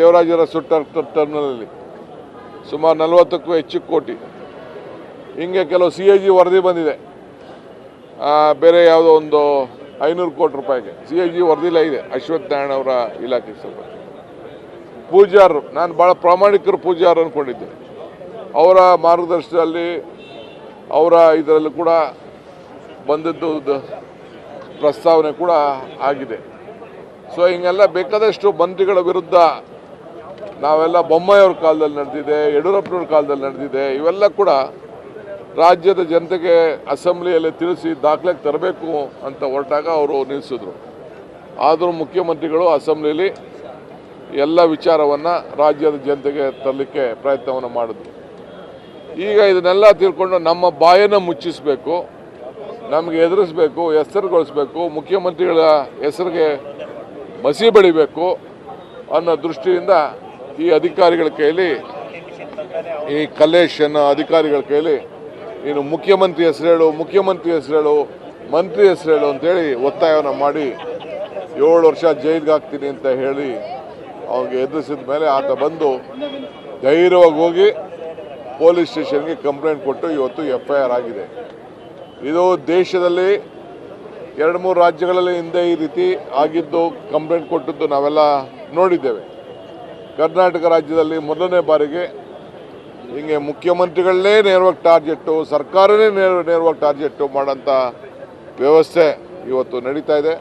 ದೇವರಾಜರ ಸುಟ್ಟ ಟರ್ಮಿನಲ್ಲಿ ಸುಮಾರು ನಲವತ್ತಕ್ಕೂ ಹೆಚ್ಚು ಕೋಟಿ. ಹಿಂಗೆ ಕೆಲವು ಸಿ ಎ ಜಿ ವರದಿ ಬಂದಿದೆ. ಬೇರೆ ಯಾವುದೋ ಒಂದು ಐನೂರು ಕೋಟಿ ರೂಪಾಯಿಗೆ. ಸಿ ಎ ಜಿ ವರದಿಲೇ ಇದೆ, ಅಶ್ವಥ್ ನಾರಾಯಣ ಅವರ ಇಲಾಖೆ ಸ್ವಲ್ಪ ಪೂಜಾರು, ನಾನು ಭಾಳ ಪ್ರಾಮಾಣಿಕರು ಪೂಜಾರು ಅಂದ್ಕೊಂಡಿದ್ದೆ ಅವರ ಮಾರ್ಗದರ್ಶನದಲ್ಲಿ ಅವರ ಇದರಲ್ಲಿ ಕೂಡ ಬಂದದ್ದು ಪ್ರಸ್ತಾವನೆ ಕೂಡ ಆಗಿದೆ. ಸೊ ಹಿಂಗೆಲ್ಲ ಬೇಕಾದಷ್ಟು ಮಂತ್ರಿಗಳ ವಿರುದ್ಧ ನಾವೆಲ್ಲ ಬೊಮ್ಮಾಯಿಯವ್ರ ಕಾಲದಲ್ಲಿ ನಡೆದಿದೆ, ಯಡಿಯೂರಪ್ಪನವ್ರ ಕಾಲದಲ್ಲಿ ನಡೆದಿದೆ, ಇವೆಲ್ಲ ಕೂಡ ರಾಜ್ಯದ ಜನತೆಗೆ ಅಸೆಂಬ್ಲಿಯಲ್ಲಿ ತಿಳಿಸಿ ದಾಖಲೆಗೆ ತರಬೇಕು ಅಂತ ಹೊರಟಾಗ ಅವರು ನಿಲ್ಲಿಸಿದ್ರು. ಆದರೂ ಮುಖ್ಯಮಂತ್ರಿಗಳು ಅಸೆಂಬ್ಲಿಯಲ್ಲಿ ಎಲ್ಲ ವಿಚಾರವನ್ನು ರಾಜ್ಯದ ಜನತೆಗೆ ತರಲಿಕ್ಕೆ ಪ್ರಯತ್ನವನ್ನು ಮಾಡಿದ್ರು. ಈಗ ಇದನ್ನೆಲ್ಲ ತಿಳ್ಕೊಂಡು ನಮ್ಮ ಬಾಯನ್ನು ಮುಚ್ಚಿಸಬೇಕು, ನಮಗೆ ಎದುರಿಸಬೇಕು ಹೆಸರುಗೊಳಿಸ್ಬೇಕು ಮುಖ್ಯಮಂತ್ರಿಗಳ ಹೆಸರಿಗೆ ಮಸಿ ಬೆಳಿಬೇಕು ಅನ್ನೋ ದೃಷ್ಟಿಯಿಂದ ಈ ಅಧಿಕಾರಿಗಳ ಕೈಯಲ್ಲಿ ಈ ಕಲೇಶನ್ ಅಧಿಕಾರಿಗಳ ಕೈಯಲ್ಲಿ ಏನು ಮುಖ್ಯಮಂತ್ರಿ ಹೆಸರು ಹೇಳು, ಮುಖ್ಯಮಂತ್ರಿ ಹೆಸರು ಹೇಳು, ಮಂತ್ರಿ ಹೆಸರು ಹೇಳು ಅಂತೇಳಿ ಒತ್ತಾಯವನ್ನು ಮಾಡಿ ಏಳು ವರ್ಷ ಜೈಲಿಗೆ ಹಾಕ್ತೀನಿ ಅಂತ ಹೇಳಿ ಅವ್ರಿಗೆ ಎದುರಿಸಿದ ಮೇಲೆ ಆತ ಬಂದು ಧೈರ್ಯವಾಗಿ ಹೋಗಿ ಪೊಲೀಸ್ ಸ್ಟೇಷನ್ಗೆ ಕಂಪ್ಲೇಂಟ್ ಕೊಟ್ಟು ಇವತ್ತು ಎಫ್ ಐ ಆರ್ ಆಗಿದೆ. ಇದು ದೇಶದಲ್ಲಿ ಎರಡು ಮೂರು ರಾಜ್ಯಗಳಲ್ಲಿ ಹಿಂದೆ ಈ ರೀತಿ ಆಗಿದ್ದು ಕಂಪ್ಲೇಂಟ್ ಕೊಟ್ಟದ್ದು ನಾವೆಲ್ಲ ನೋಡಿದ್ದೇವೆ. ಕರ್ನಾಟಕ ರಾಜ್ಯದಲ್ಲಿ ಮೊದಲನೇ ಬಾರಿಗೆ ಹಿಂಗೆ ಮುಖ್ಯಮಂತ್ರಿಗಳನ್ನೇ ನೇರವಾಗಿ ಟಾರ್ಗೆಟ್ಟು, ಸರ್ಕಾರನೇ ನೇರ, ನೇರವಾಗಿ ಟಾರ್ಜೆಟ್ಟು ಮಾಡೋಂಥ ವ್ಯವಸ್ಥೆ ಇವತ್ತು ನಡೀತಾ ಇದೆ.